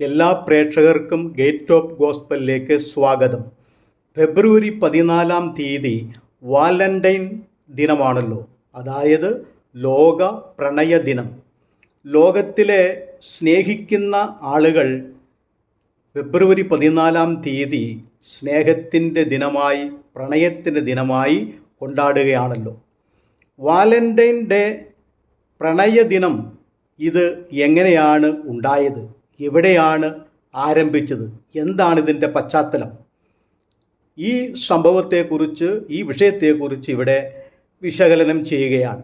എല്ലാ പ്രേക്ഷകർക്കും gate of ഗോസ്പലിലേക്ക് സ്വാഗതം. ഫെബ്രുവരി പതിനാലാം തീയതി വാലന്റൈൻ ദിനമാണല്ലോ. അതായത് ലോക പ്രണയ ദിനം. ലോകത്തിലെ സ്നേഹിക്കുന്ന ആളുകൾ ഫെബ്രുവരി പതിനാലാം തീയതി സ്നേഹത്തിന്റെ ദിനമായി പ്രണയത്തിന്റെ ദിനമായി കൊണ്ടാടുകയാണല്ലോ. വാലന്റൈൻ ഡേ പ്രണയ ദിനം ഇത് എങ്ങനെയാണ് ഉണ്ടായത്? എവിടെയാണ് ആരംഭിച്ചത്? എന്താണ് ഇതിന്റെ പശ്ചാത്തലം? ഈ സംഭവത്തെക്കുറിച്ച് ഈ വിഷയത്തെക്കുറിച്ച് ഇവിടെ വിശകലനം ചെയ്യുകയാണ്.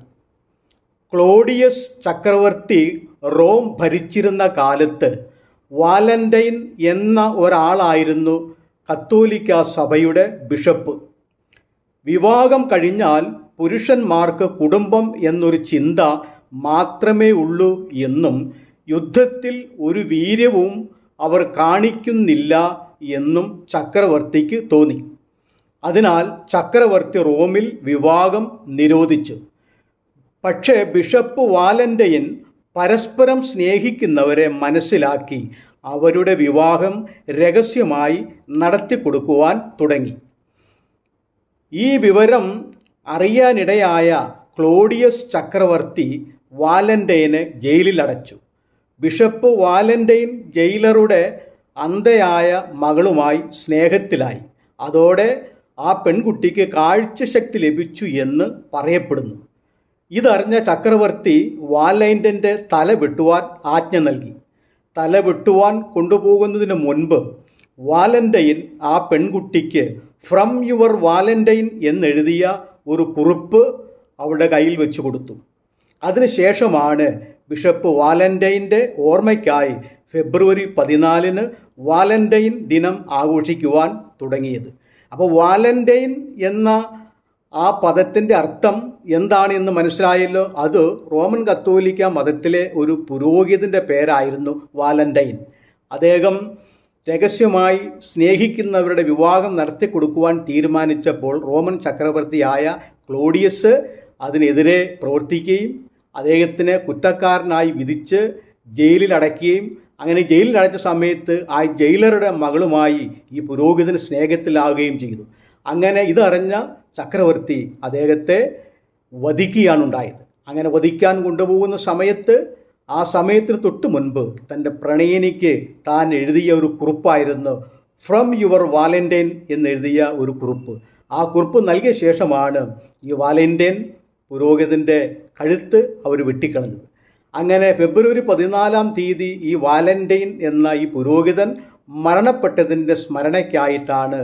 ക്ലോഡിയസ് ചക്രവർത്തി റോം ഭരിച്ചിരുന്ന കാലത്ത് വാലന്റൈൻ എന്ന ഒരാളായിരുന്നു കത്തോലിക്ക സഭയുടെ ബിഷപ്പ്. വിവാഹം കഴിഞ്ഞാൽ പുരുഷന്മാർക്ക് കുടുംബം എന്നൊരു ചിന്ത മാത്രമേ ഉള്ളൂ എന്നും യുദ്ധത്തിൽ ഒരു വീര്യവും അവർ കാണിക്കുന്നില്ല എന്നും ചക്രവർത്തിക്ക് തോന്നി. അതിനാൽ ചക്രവർത്തി റോമിൽ വിവാഹം നിരോധിച്ചു. പക്ഷേ ബിഷപ്പ് വാലന്റൈൻ പരസ്പരം സ്നേഹിക്കുന്നവരെ മനസ്സിലാക്കി അവരുടെ വിവാഹം രഹസ്യമായി നടത്തി കൊടുക്കുവാൻ തുടങ്ങി. ഈ വിവരം അറിയാനിടയായ ക്ലോഡിയസ് ചക്രവർത്തി വാലന്റൈനെ ജയിലിൽ അടച്ചു ബിഷപ്പ് വാലന്റൈൻ ജയിലറുടെ അന്ധയായ മകളുമായി സ്നേഹത്തിലായി. അതോടെ ആ പെൺകുട്ടിക്ക് കാഴ്ചശക്തി ലഭിച്ചു എന്ന് പറയപ്പെടുന്നു. ഇതറിഞ്ഞ ചക്രവർത്തി വാലന്റൈന്റെ തല വെട്ടുവാൻ ആജ്ഞ നൽകി. തല വെട്ടുവാൻ കൊണ്ടുപോകുന്നതിന് മുൻപ് വാലന്റൈൻ ആ പെൺകുട്ടിക്ക് ഫ്രം യുവർ വാലന്റൈൻ എന്നെഴുതിയ ഒരു കുറിപ്പ് അവളുടെ കയ്യിൽ വെച്ചു കൊടുത്തു. അതിനുശേഷമാണ് ബിഷപ്പ് വാലന്റൈന്റെ ഓർമ്മയ്ക്കായി ഫെബ്രുവരി പതിനാലിന് വാലന്റൈൻ ദിനം ആഘോഷിക്കുവാൻ തുടങ്ങിയത്. അപ്പോൾ വാലന്റൈൻ എന്ന ആ പദത്തിന്റെ അർത്ഥം എന്താണ് എന്ന് മനസ്സിലായല്ലോ? അത് റോമൻ കത്തോലിക്ക മതത്തിലെ ഒരു പുരോഹിതന്റെ പേരായിരുന്നു വാലന്റൈൻ അദ്ദേഹം രഹസ്യമായി സ്നേഹിക്കുന്നവരുടെ വിവാഹം നടത്തി കൊടുക്കുവാൻ തീരുമാനിച്ചപ്പോൾ റോമൻ ചക്രവർത്തിയായ ക്ലോഡിയസ് അതിനെതിരെ പ്രവർത്തിക്കുകയും അദ്ദേഹത്തിനെ കുറ്റക്കാരനായി വിധിച്ച് ജയിലിൽ അങ്ങനെ ജയിലിൽ അടച്ച സമയത്ത് ആ ജയിലറുടെ മകളുമായി ഈ പുരോഹിതന് സ്നേഹത്തിലാവുകയും ചെയ്തു. അങ്ങനെ ഇതറിഞ്ഞ ചക്രവർത്തി അദ്ദേഹത്തെ വധിക്കുകയാണ് ഉണ്ടായത് അങ്ങനെ വധിക്കാൻ കൊണ്ടുപോകുന്ന സമയത്ത് ആ സമയത്തിന് തൊട്ട് മുൻപ് തന്റെ പ്രണയിനിക്ക് താൻ എഴുതിയ ഒരു കുറിപ്പായിരുന്നു ഫ്രം യുവർ വാലന്റൈൻ എന്നെഴുതിയ ഒരു കുറിപ്പ്. ആ കുറിപ്പ് നൽകിയ ശേഷമാണ് ഈ വാലന്റൈൻ പുരോഹിതന്റെ കഴുത്ത് അവർ വെട്ടിക്കളഞ്ഞത് അങ്ങനെ ഫെബ്രുവരി പതിനാലാം തീയതി ഈ വാലന്റൈൻ എന്ന ഈ പുരോഹിതൻ മരണപ്പെട്ടതിന്റെ സ്മരണയ്ക്കായിട്ടാണ്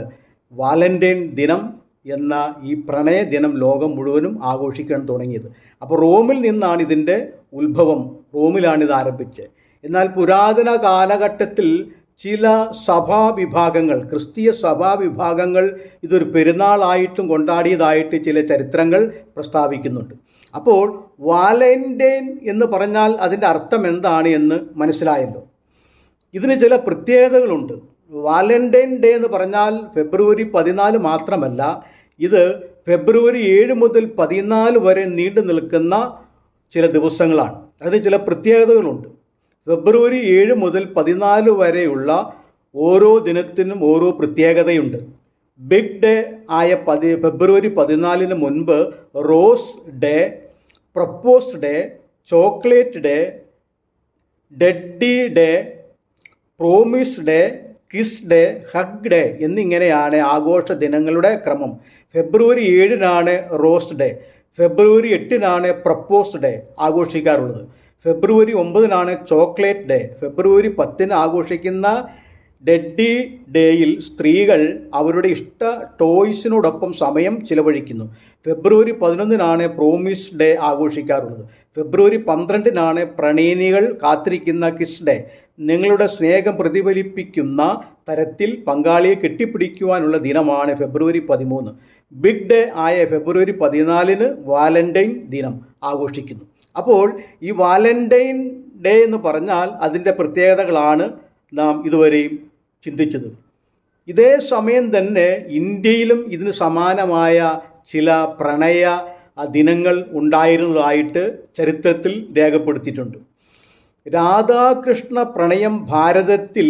വാലന്റൈൻ ദിനം എന്ന ഈ പ്രണയ ദിനം ലോകം മുഴുവനും ആഘോഷിക്കാൻ തുടങ്ങിയത്. അപ്പോൾ റോമിൽ നിന്നാണ് ഇതിന്റെ ഉത്ഭവം. റോമിലാണ് ഇത് ആരംഭിച്ചത്. എന്നാൽ പുരാതന കാലഘട്ടത്തിൽ ചില സഭാവിഭാഗങ്ങൾ ക്രിസ്തീയ സഭാവിഭാഗങ്ങൾ ഇതൊരു പെരുന്നാളായിട്ടും കൊണ്ടാടിയതായിട്ട് ചില ചരിത്രങ്ങൾ പ്രസ്താവിക്കുന്നുണ്ട്. അപ്പോൾ വാലന്റൈൻ എന്ന് പറഞ്ഞാൽ അതിന്റെ അർത്ഥം എന്താണ് എന്ന് മനസ്സിലായല്ലോ. ഇതിന് ചില പ്രത്യേകതകളുണ്ട്. വാലന്റൈൻ ഡേ എന്ന് പറഞ്ഞാൽ ഫെബ്രുവരി പതിനാല് മാത്രമല്ല ഇത് ഫെബ്രുവരി ഏഴ് മുതൽ പതിനാല് വരെ നീണ്ടു നിൽക്കുന്ന ചില ദിവസങ്ങളാണ്. അതിന് ചില പ്രത്യേകതകളുണ്ട്. ഫെബ്രുവരി ഏഴ് മുതൽ പതിനാല് വരെയുള്ള ഓരോ ദിനത്തിനും ഓരോ പ്രത്യേകതയുണ്ട്. ബിഗ് ഡേ ആയ പതി ഫെബ്രുവരി പതിനാലിന് മുൻപ് rose day propose day chocolate day daddy day promise day kiss day hug day എന്നിങ്ങനെയാണ് ആഘോഷ ദിനങ്ങളുടെ ക്രമം. ഫെബ്രുവരി ഏഴിനാണ് റോസ് ഡേ ഫെബ്രുവരി എട്ടിനാണ് പ്രപ്പോസ് ഡേ ആഘോഷിക്കാറുള്ളത്. ഫെബ്രുവരി ഒമ്പതിനാണ് ചോക്ലേറ്റ് ഡേ. ഫെബ്രുവരി പത്തിന് ആഘോഷിക്കുന്ന ഡെഡ്ഡി ഡേയിൽ സ്ത്രീകൾ അവരുടെ ഇഷ്ട ടോയ്സിനോടൊപ്പം സമയം ചിലവഴിക്കുന്നു. ഫെബ്രുവരി പതിനൊന്നിനാണ് പ്രോമിസ് ഡേ ആഘോഷിക്കാറുള്ളത്. ഫെബ്രുവരി പന്ത്രണ്ടിനാണ് പ്രണയിനികൾ കാത്തിരിക്കുന്ന കിസ് ഡേ. നിങ്ങളുടെ സ്നേഹം പ്രതിഫലിപ്പിക്കുന്ന തരത്തിൽ പങ്കാളിയെ കെട്ടിപ്പിടിക്കുവാനുള്ള ദിനമാണ് ഫെബ്രുവരി പതിമൂന്ന്. ബിഗ് ഡേ ആയ ഫെബ്രുവരി പതിനാലിന് വാലന്റൈൻ ദിനം ആഘോഷിക്കുന്നു. അപ്പോൾ ഈ വാലന്റൈൻ ഡേ എന്ന് പറഞ്ഞാൽ അതിന്റെ പ്രത്യേകതകളാണ് നാം ഇതുവരെയും ചിന്തിച്ചത്. ഇതേ സമയം തന്നെ ഇന്ത്യയിലും ഇതിന് സമാനമായ ചില പ്രണയ ദിനങ്ങൾ ഉണ്ടായിരുന്നതായിട്ട് ചരിത്രത്തിൽ രേഖപ്പെടുത്തിയിട്ടുണ്ട്. രാധാകൃഷ്ണ പ്രണയം ഭാരതത്തിൽ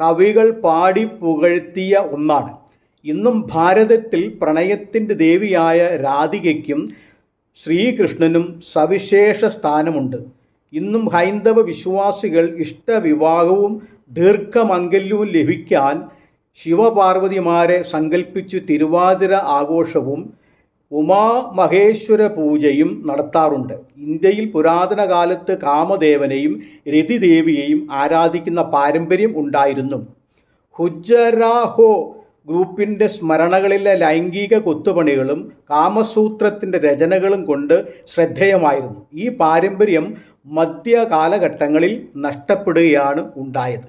കവികൾ പാടി പുകഴ്ത്തിയ ഒന്നാണ്. ഇന്നും ഭാരതത്തിൽ പ്രണയത്തിന്റെ ദേവിയായ രാധികയ്ക്കും ശ്രീകൃഷ്ണനും സവിശേഷ സ്ഥാനമുണ്ട്. ഇന്നും ഹൈന്ദവ വിശ്വാസികൾ ഇഷ്ടവിവാഹവും ദീർഘമംഗല്യവും ലഭിക്കാൻ ശിവപാർവതിമാരെ സങ്കല്പിച്ചു തിരുവാതിര ആഘോഷവും ഉമാമഹേശ്വര പൂജയും നടത്താറുണ്ട്. ഇന്ത്യയിൽ പുരാതന കാലത്ത് കാമദേവനെയും രതിദേവിയെയും ആരാധിക്കുന്ന പാരമ്പര്യം ഉണ്ടായിരുന്നു. ഹുജറാഹോ ഗ്രൂപ്പിന്റെ സ്മരണകളിലെ ലൈംഗിക കൊത്തുപണികളും കാമസൂത്രത്തിന്റെ രചനകളും കൊണ്ട് ശ്രദ്ധേയമായിരുന്നു. ഈ പാരമ്പര്യം മധ്യ കാലഘട്ടങ്ങളിൽ നഷ്ടപ്പെടുകയാണ് ഉണ്ടായത്.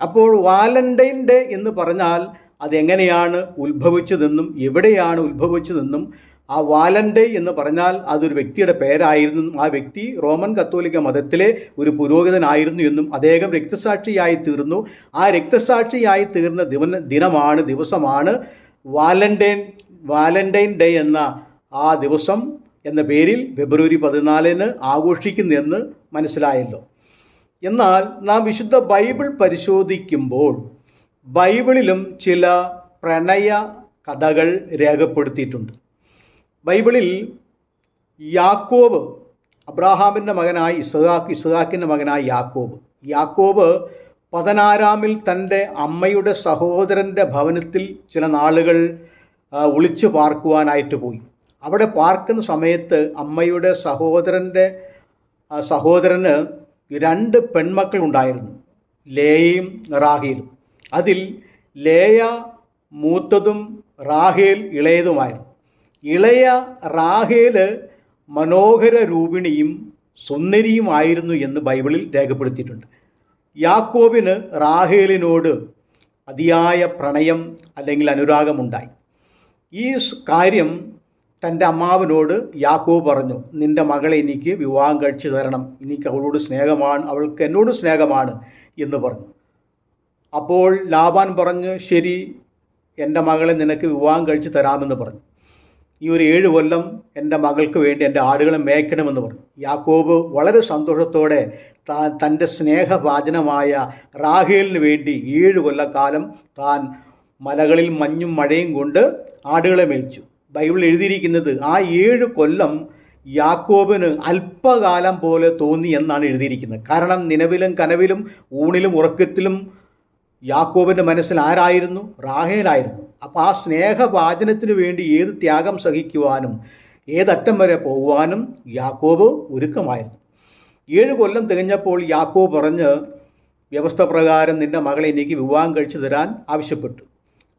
അപ്പോൾ വാലന്റൈൻ ഡേ എന്ന് പറഞ്ഞാൽ അതെങ്ങനെയാണ് ഉത്ഭവിച്ചതെന്നും എവിടെയാണ് ഉത്ഭവിച്ചതെന്നും ആ വാലന്റെ എന്ന് പറഞ്ഞാൽ അതൊരു വ്യക്തിയുടെ പേരായിരുന്നു. ആ വ്യക്തി റോമൻ കത്തോലിക്ക മതത്തിലെ ഒരു പുരോഹിതനായിരുന്നു എന്നും അദ്ദേഹം രക്തസാക്ഷിയായി തീർന്നു. ആ രക്തസാക്ഷിയായി തീർന്ന ദിവന ദിനമാണ് ദിവസമാണ് വാലന്റൈൻ വാലന്റൈൻ ഡേ എന്ന ആ ദിവസം എന്ന പേരിൽ ഫെബ്രുവരി പതിനാലിന് ആഘോഷിക്കുന്നെന്ന് മനസ്സിലായല്ലോ. എന്നാൽ നാം വിശുദ്ധ ബൈബിൾ പരിശോധിക്കുമ്പോൾ ബൈബിളിലും ചില പ്രണയ കഥകൾ രേഖപ്പെടുത്തിയിട്ടുണ്ട്. ബൈബിളിൽ യാക്കോബ് അബ്രാഹാമിന്റെ മകനായി ഇസഹാക്ക് ഇസഹാക്കിന്റെ മകനായി യാക്കോബ്. യാക്കോബ് പതിനാറാമിൽ തന്റെ അമ്മയുടെ സഹോദരന്റെ ഭവനത്തിൽ ചില നാളുകൾ ഒളിച്ചു പാർക്കുവാനായിട്ട് പോയി. അവിടെ പാർക്കുന്ന സമയത്ത് അമ്മയുടെ സഹോദരന്റെ സഹോദരന് രണ്ട് പെൺമക്കൾ ഉണ്ടായിരുന്നു ലേയയും റാഹേലും. അതിൽ ലേയ മൂത്തതും റാഹേൽ ഇളയതുമായിരുന്നു. ഇളയ റാഹേൽ മനോഹര രൂപിണിയും സുന്ദരിയുമായിരുന്നു എന്ന് ബൈബിളിൽ രേഖപ്പെടുത്തിയിട്ടുണ്ട്. യാക്കോബിന് റാഹേലിനോട് അതിയായ പ്രണയം അല്ലെങ്കിൽ അനുരാഗമുണ്ടായി. ഈ കാര്യം തന്റെ അമ്മാവിനോട് യാക്കോബ് പറഞ്ഞു നിന്റെ മകളെ എനിക്ക് വിവാഹം കഴിച്ചു തരണം. എനിക്ക് അവളോട് സ്നേഹമാണ് അവൾക്ക് എന്നോട് സ്നേഹമാണ് എന്ന് പറഞ്ഞു. അപ്പോൾ ലാബാൻ പറഞ്ഞു ശരി എന്റെ മകളെ നിനക്ക് വിവാഹം കഴിച്ചു തരാമെന്ന് പറഞ്ഞു. ഈ ഒരു ഏഴ് കൊല്ലം എന്റെ മകൾക്ക് വേണ്ടി എന്റെ ആടുകളെ മേയ്ക്കണമെന്ന് പറഞ്ഞു. യാക്കോബ് വളരെ സന്തോഷത്തോടെ താൻ തന്റെ സ്നേഹവാചനമായ റാഹേലിന് വേണ്ടി ഏഴ് കൊല്ലക്കാലം താൻ മലകളിൽ മഞ്ഞും മഴയും കൊണ്ട് ആടുകളെ മേയിച്ചു. ബൈബിൾ എഴുതിയിരിക്കുന്നത് ആ ഏഴ് കൊല്ലം യാക്കോബിന് അല്പകാലം പോലെ തോന്നി എന്നാണ് എഴുതിയിരിക്കുന്നത്. കാരണം നിലവിലും കനവിലും ഊണിലും ഉറക്കത്തിലും യാക്കോബിന്റെ മനസ്സിൽ ആരായിരുന്നു? റാഹേലായിരുന്നു. അപ്പോൾ ആ സ്നേഹവാചനത്തിന് വേണ്ടി ഏത് ത്യാഗം സഹിക്കുവാനും ഏതറ്റം വരെ പോകുവാനും യാക്കോബ് ഒരുക്കമായിരുന്നു. ഏഴ് കൊല്ലം തികഞ്ഞപ്പോൾ യാക്കോബ് പറഞ്ഞ് വ്യവസ്ഥ പ്രകാരം നിന്റെ മകളെ എനിക്ക് വിവാഹം കഴിച്ചു തരാൻ ആവശ്യപ്പെട്ടു.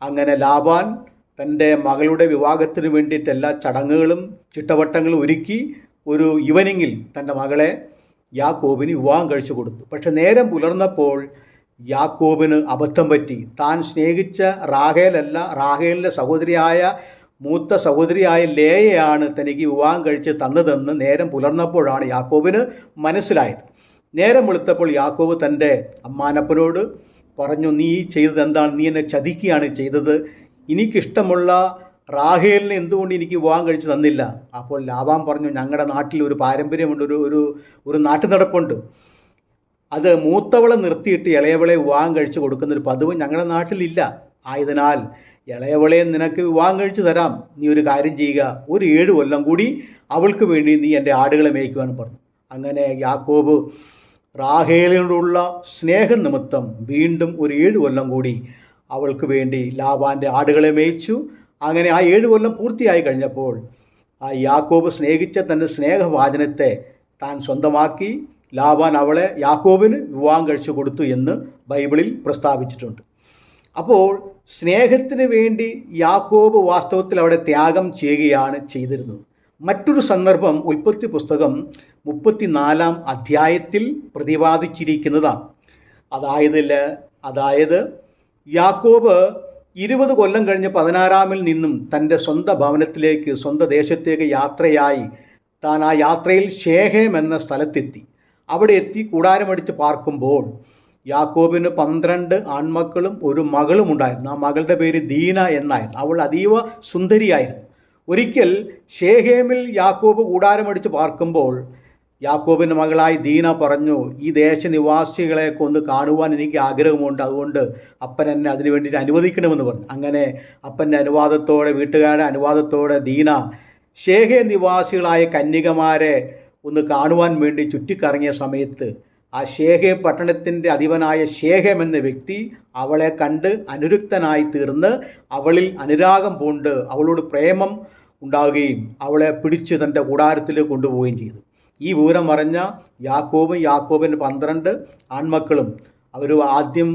അങ്ങനെ ലാബാൻ തന്റെ മകളുടെ വിവാഹത്തിന് വേണ്ടിയിട്ട് എല്ലാ ചടങ്ങുകളും ചിട്ടവട്ടങ്ങളും ഒരുക്കി ഒരു ഈവനിങ്ങിൽ തന്റെ മകളെ യാക്കോബിന് വിവാഹം കഴിച്ചു കൊടുത്തു. പക്ഷെ നേരം പുലർന്നപ്പോൾ യാക്കോബിന് അബദ്ധം പറ്റി. താൻ സ്നേഹിച്ച റാഹേലല്ല റാഹേലിന്റെ സഹോദരിയായ മൂത്ത സഹോദരിയായ ലേയയാണ് തനിക്ക് വിവാഹം കഴിച്ച് തന്നതെന്ന് നേരം പുലർന്നപ്പോഴാണ് യാക്കോബിന് മനസ്സിലായത്. നേരം വെളുത്തപ്പോൾ യാക്കോബ് തന്റെ അമ്മാനപ്പനോട് പറഞ്ഞു നീ ചെയ്തത് എന്താണ്? നീ എന്നെ ചതിക്കുകയാണ് ചെയ്തത്. എനിക്കിഷ്ടമുള്ള റാഹേലിനെ എന്തുകൊണ്ട് എനിക്ക് വിവാഹം കഴിച്ച് തന്നില്ല? അപ്പോൾ ലാഭം പറഞ്ഞു ഞങ്ങളുടെ നാട്ടിൽ ഒരു പാരമ്പര്യമുണ്ട് ഒരു ഒരു ഒരു നാട്ടു നടപ്പുണ്ട് അത് മൂത്തവളെ നിർത്തിയിട്ട് ഇളയവളെ വിവാഹം കഴിച്ചു കൊടുക്കുന്ന ഒരു പതിവ് ഞങ്ങളുടെ നാട്ടിലില്ല. ആയതിനാൽ ഇളയവളെ നിനക്ക് വിവാഹം കഴിച്ചു തരാം. നീ ഒരു കാര്യം ചെയ്യുക. ഒരു ഏഴ് കൊല്ലം കൂടി അവൾക്ക് വേണ്ടി നീ എന്റെ ആടുകളെ മേയ്ക്കുവാൻ പറഞ്ഞു. അങ്ങനെ യാക്കോബ് റാഹേലിനോടുള്ള സ്നേഹം നിമിത്തം വീണ്ടും ഒരു ഏഴ് കൊല്ലം കൂടി അവൾക്ക് വേണ്ടി ലാബാന്റെ ആടുകളെ മേയിച്ചു. അങ്ങനെ ആ ഏഴ് കൊല്ലം പൂർത്തിയായി കഴിഞ്ഞപ്പോൾ ആ യാക്കോബ് സ്നേഹിച്ച തന്റെ സ്നേഹവാചനത്തെ താൻ സ്വന്തമാക്കി. ലാബാൻ അവളെ യാക്കോബിന് വിവാഹം കഴിച്ചു കൊടുത്തു എന്ന് ബൈബിളിൽ പ്രസ്താവിച്ചിട്ടുണ്ട്. അപ്പോൾ സ്നേഹത്തിന് വേണ്ടി യാക്കോബ് വാസ്തവത്തിൽ അവിടെ ത്യാഗം ചെയ്യുകയാണ് ചെയ്തിരുന്നത്. മറ്റൊരു സന്ദർഭം ഉൽപ്പത്തി പുസ്തകം മുപ്പത്തിനാലാം അധ്യായത്തിൽ പ്രതിപാദിച്ചിരിക്കുന്നതാണ്. അതായത് അതായത് യാക്കോബ് ഇരുപത് കൊല്ലം കഴിഞ്ഞ് പതിനാറാമിൽ നിന്നും തന്റെ സ്വന്തം ഭവനത്തിലേക്ക് സ്വന്തം ദേശത്തേക്ക് യാത്രയായി താൻ ആ യാത്രയിൽ ഷേഹേം എന്ന സ്ഥലത്തെത്തി. അവിടെ എത്തി കൂടാരമടിച്ച് പാർക്കുമ്പോൾ യാക്കോബിന് പന്ത്രണ്ട് ആൺമക്കളും ഒരു മകളും ഉണ്ടായിരുന്നു. ആ മകളുടെ പേര് ദീന എന്നായിരുന്നു. അവൾ അതീവ സുന്ദരിയായിരുന്നു. ഒരിക്കൽ ഷേഹേമിൽ യാക്കോബ് കൂടാരമടിച്ച് പാർക്കുമ്പോൾ യാക്കോബിന്റെ മകളായി ദീന പറഞ്ഞു ഈ ദേശനിവാസികളെയൊക്കെ ഒന്ന് കാണുവാൻ എനിക്ക് ആഗ്രഹമുണ്ട്. അതുകൊണ്ട് അപ്പൻ എന്നെ അതിനു വേണ്ടിയിട്ട് അനുവദിക്കണമെന്ന് പറഞ്ഞു. അങ്ങനെ അപ്പന്റെ അനുവാദത്തോടെ വീട്ടുകാരുടെ അനുവാദത്തോടെ ദീന ഷേഹേ നിവാസികളായ കന്യകമാരെ ഒന്ന് കാണുവാൻ വേണ്ടി ചുറ്റിക്കറങ്ങിയ സമയത്ത് ആ ശേഖ പട്ടണത്തിന്റെ അധിപനായ ശേഖം എന്ന വ്യക്തി അവളെ കണ്ട് അനുരുക്തനായി തീർന്ന് അവളിൽ അനുരാഗം പൂണ്ട് അവളോട് പ്രേമം ഉണ്ടാവുകയും അവളെ പിടിച്ച് തന്റെ കൂടാരത്തിൽ കൊണ്ടുപോവുകയും ചെയ്തു. ഈ വിവരം അറിഞ്ഞ യാക്കോബും യാക്കോബിന്റെ പന്ത്രണ്ട് ആൺമക്കളും അവർ ആദ്യം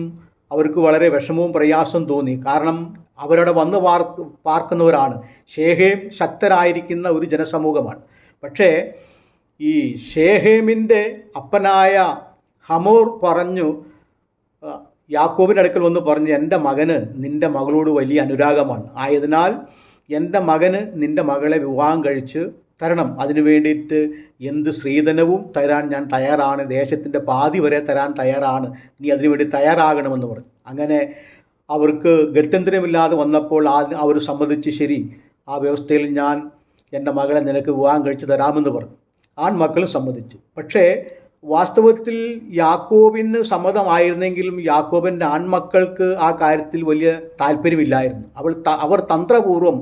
അവർക്ക് വളരെ വിഷമവും പ്രയാസവും തോന്നി. കാരണം അവരവിടെ വന്ന് പാർ പാർക്കുന്നവരാണ്. ശേഖയും ശക്തരായിരിക്കുന്ന ഒരു ജനസമൂഹമാണ്. പക്ഷേ ഈ ഷേഹേമിന്റെ അപ്പനായ ഹമോർ പറഞ്ഞു യാക്കോബിന്റെ അടുക്കൽ വന്ന് പറഞ്ഞു എന്റെ മകന് നിന്റെ മകളോട് വലിയ അനുരാഗമാണ്. ആയതിനാൽ എന്റെ മകന് നിന്റെ മകളെ വിവാഹം കഴിച്ച് തരണം. അതിനു വേണ്ടിയിട്ട് എന്ത് സ്ത്രീധനവും തരാൻ ഞാൻ തയ്യാറാണ്. ദേശത്തിന്റെ പാതി വരെ തരാൻ തയ്യാറാണ്. നീ അതിനു വേണ്ടി തയ്യാറാകണമെന്ന് പറഞ്ഞു. അങ്ങനെ അവർക്ക് ഗത്യന്തരമില്ലാതെ വന്നപ്പോൾ ആ അവർ സമ്മതിച്ച് ശരി ആ വ്യവസ്ഥയിൽ ഞാൻ എന്റെ മകളെ നിനക്ക് വിവാഹം കഴിച്ച് തരാമെന്ന് പറഞ്ഞു. ആൺമക്കളും സമ്മതിച്ചു പക്ഷേ വാസ്തവത്തിൽ യാക്കോബിന് സമ്മതമായിരുന്നെങ്കിലും യാക്കോബിന്റെ ആൺമക്കൾക്ക് ആ കാര്യത്തിൽ വലിയ താല്പര്യമില്ലായിരുന്നു. അവൾ അവർ തന്ത്രപൂർവം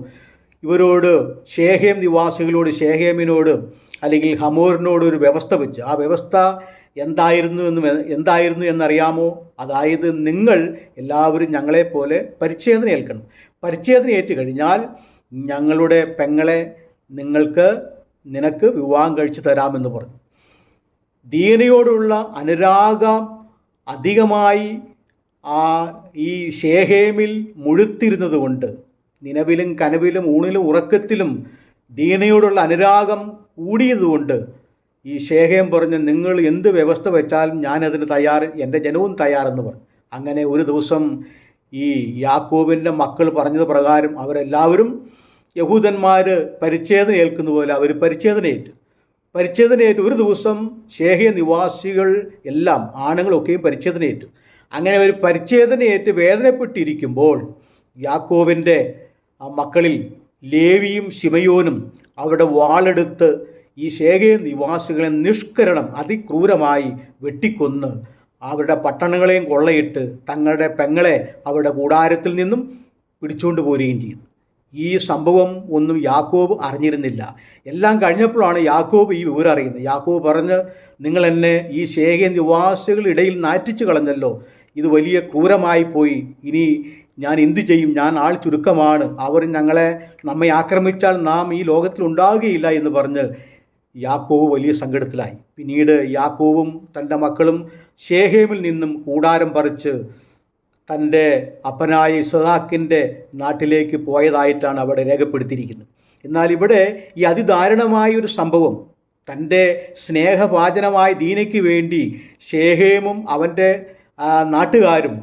ഇവരോട് ശേഹേം നിവാസികളോട് ശേഹേമിനോട് അല്ലെങ്കിൽ ഹമോറിനോട് ഒരു വ്യവസ്ഥ വെച്ച് ആ വ്യവസ്ഥ എന്തായിരുന്നു എന്ന് എന്തായിരുന്നു എന്നറിയാമോ? അതായത് നിങ്ങൾ എല്ലാവരും ഞങ്ങളെപ്പോലെ പരിച്ഛേദന ഏൽക്കണം പരിച്ഛേദന ഏറ്റു കഴിഞ്ഞാൽ ഞങ്ങളുടെ പെങ്ങളെ നിങ്ങൾക്ക് നിനക്ക് വിവാഹം കഴിച്ചു തരാമെന്ന് പറഞ്ഞു. ദീനയോടുള്ള അനുരാഗം അധികമായി ആ ഈ ഷേഹേമിൽ മുഴുത്തിരുന്നത് കൊണ്ട് നിലവിലും കനവിലും ഊണിലും ഉറക്കത്തിലും ദീനയോടുള്ള അനുരാഗം കൂടിയതുകൊണ്ട് ഈ ഷേഹേം പറഞ്ഞ് നിങ്ങൾ എന്ത് വ്യവസ്ഥ വെച്ചാലും ഞാനതിന് തയ്യാർ എന്റെ ജനവും തയ്യാറെന്ന് പറഞ്ഞു. അങ്ങനെ ഒരു ദിവസം ഈ യാക്കോബിന്റെ മക്കൾ പറഞ്ഞത് പ്രകാരം അവരെല്ലാവരും യഹൂദന്മാർ പരിച്ഛേദന ഏൽക്കുന്ന പോലെ അവർ പരിച്ഛേദനയേറ്റു. പരിച്ഛേദനയേറ്റ്. ഒരു ദിവസം ഷേഹ്യ നിവാസികൾ എല്ലാം ആണുങ്ങളൊക്കെയും പരിച്ഛേദനയേറ്റു. അങ്ങനെ ഒരു പരിച്ഛേദനയേറ്റ് വേദനപ്പെട്ടിരിക്കുമ്പോൾ യാക്കോവിന്റെ മക്കളിൽ ലേവിയും ശിമയോനും അവരുടെ വാളെടുത്ത് ഈ ശേഖയ നിവാസികളെ നിഷ്കരണം അതിക്രൂരമായി വെട്ടിക്കൊന്ന് അവരുടെ പട്ടണങ്ങളെയും കൊള്ളയിട്ട് തങ്ങളുടെ പെങ്ങളെ അവരുടെ കൂടാരത്തിൽ നിന്നും പിടിച്ചുകൊണ്ട് പോരുകയും ചെയ്തു. ഈ സംഭവം ഒന്നും യാക്കോബ് അറിഞ്ഞിരുന്നില്ല. എല്ലാം കഴിഞ്ഞപ്പോഴാണ് യാക്കോബ് ഈ വിവരം അറിയുന്നത്. യാക്കോബ് പറഞ്ഞ് നിങ്ങൾ എന്നെ ഈ ശേഖ നിവാസികളിടയിൽ നാറ്റിച്ചു കളഞ്ഞല്ലോ. ഇത് വലിയ ക്രൂരമായി പോയി. ഇനി ഞാൻ എന്തു ചെയ്യും? ഞാൻ ആൾ ചുരുക്കമാണ്. അവർ ഞങ്ങളെ നമ്മെ ആക്രമിച്ചാൽ നാം ഈ ലോകത്തിൽ ഉണ്ടാകുകയില്ല എന്ന് പറഞ്ഞ് യാക്കോവ് വലിയ സങ്കടത്തിലായി. പിന്നീട് യാക്കോവും തന്റെ മക്കളും ഷേഹേമിൽ നിന്നും കൂടാരം പറിച്ച് തന്റെ അപ്പനായ ഇസഹാക്കിന്റെ നാട്ടിലേക്ക് പോയതായിട്ടാണ് അവിടെ രേഖപ്പെടുത്തിയിരിക്കുന്നത്. എന്നാൽ ഇവിടെ ഈ അതിദാരുണമായ ഒരു സംഭവം തന്റെ സ്നേഹഭാചനമായ ദീനയ്ക്ക് വേണ്ടി ഷേഹേമും അവന്റെ നാട്ടുകാരും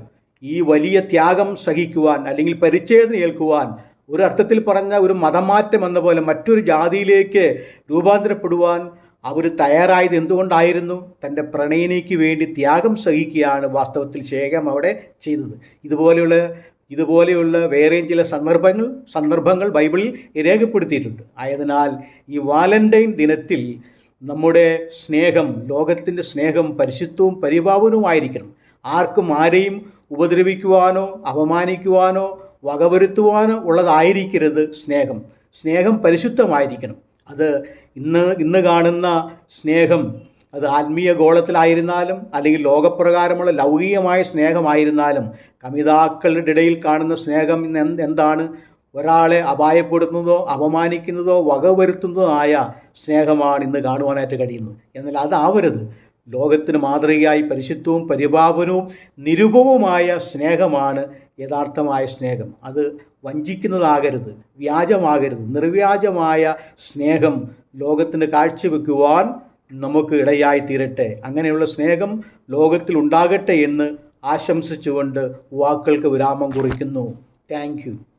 ഈ വലിയ ത്യാഗം സഹിക്കുവാൻ അല്ലെങ്കിൽ പരിച്ഛേദന ഏൽക്കുവാൻ ഒരു അർത്ഥത്തിൽ പറഞ്ഞ ഒരു മതമാറ്റം എന്ന പോലെ മറ്റൊരു ജാതിയിലേക്ക് രൂപാന്തരപ്പെടുവാൻ അവർ തയ്യാറായത് എന്തുകൊണ്ടായിരുന്നു? തന്റെ പ്രണയിനിക്ക് വേണ്ടി ത്യാഗം സഹിക്കുകയാണ് വാസ്തവത്തിൽ ശേഖം അവിടെ ചെയ്തത്. ഇതുപോലെയുള്ള ഇതുപോലെയുള്ള വേറെയും ചില സന്ദർഭങ്ങൾ സന്ദർഭങ്ങൾ ബൈബിളിൽ രേഖപ്പെടുത്തിയിട്ടുണ്ട്. ആയതിനാൽ ഈ വാലന്റൈൻ ദിനത്തിൽ നമ്മുടെ സ്നേഹം ലോകത്തിന്റെ സ്നേഹം പരിശുദ്ധവും പരിഭാവനവുമായിരിക്കണം ആർക്കും ആരെയും ഉപദ്രവിക്കുവാനോ അപമാനിക്കുവാനോ വകവരുത്തുവാനോ ഉള്ളതായിരിക്കരുത് സ്നേഹം. സ്നേഹം പരിശുദ്ധമായിരിക്കണം. അത് ഇന്ന് ഇന്ന് കാണുന്ന സ്നേഹം അത് ആത്മീയ ഗോളത്തിലായിരുന്നാലും അല്ലെങ്കിൽ ലോകപ്രകാരമുള്ള ലൗകികമായ സ്നേഹമായിരുന്നാലും കമിതാക്കളുടെ ഇടയിൽ കാണുന്ന സ്നേഹം ഇന്ന് എന്ത് എന്താണ്? ഒരാളെ അപായപ്പെടുത്തുന്നതോ അപമാനിക്കുന്നതോ വകവരുത്തുന്നതോ ആയ സ്നേഹമാണ് ഇന്ന് കാണുവാനായിട്ട് കഴിയുന്നത്. എന്നാൽ അതാവരുത്. ലോകത്തിന് മാതൃകയായി പരിശുദ്ധവും പരിപാവനവും നിരുപവുമായ സ്നേഹമാണ് യഥാർത്ഥമായ സ്നേഹം. അത് വഞ്ചിക്കുന്നതാകരുത്. വ്യാജമാകരുത്. നിർവ്യാജമായ സ്നേഹം ലോകത്തിന് കാഴ്ചവെക്കുവാൻ നമുക്ക് ഇടയായി തീരട്ടെ അങ്ങനെയുള്ള സ്നേഹം ലോകത്തിൽ ഉണ്ടാകട്ടെ എന്ന് ആശംസിച്ചുകൊണ്ട് വാക്കുകൾക്ക് വിരാമം കുറിക്കുന്നു. താങ്ക്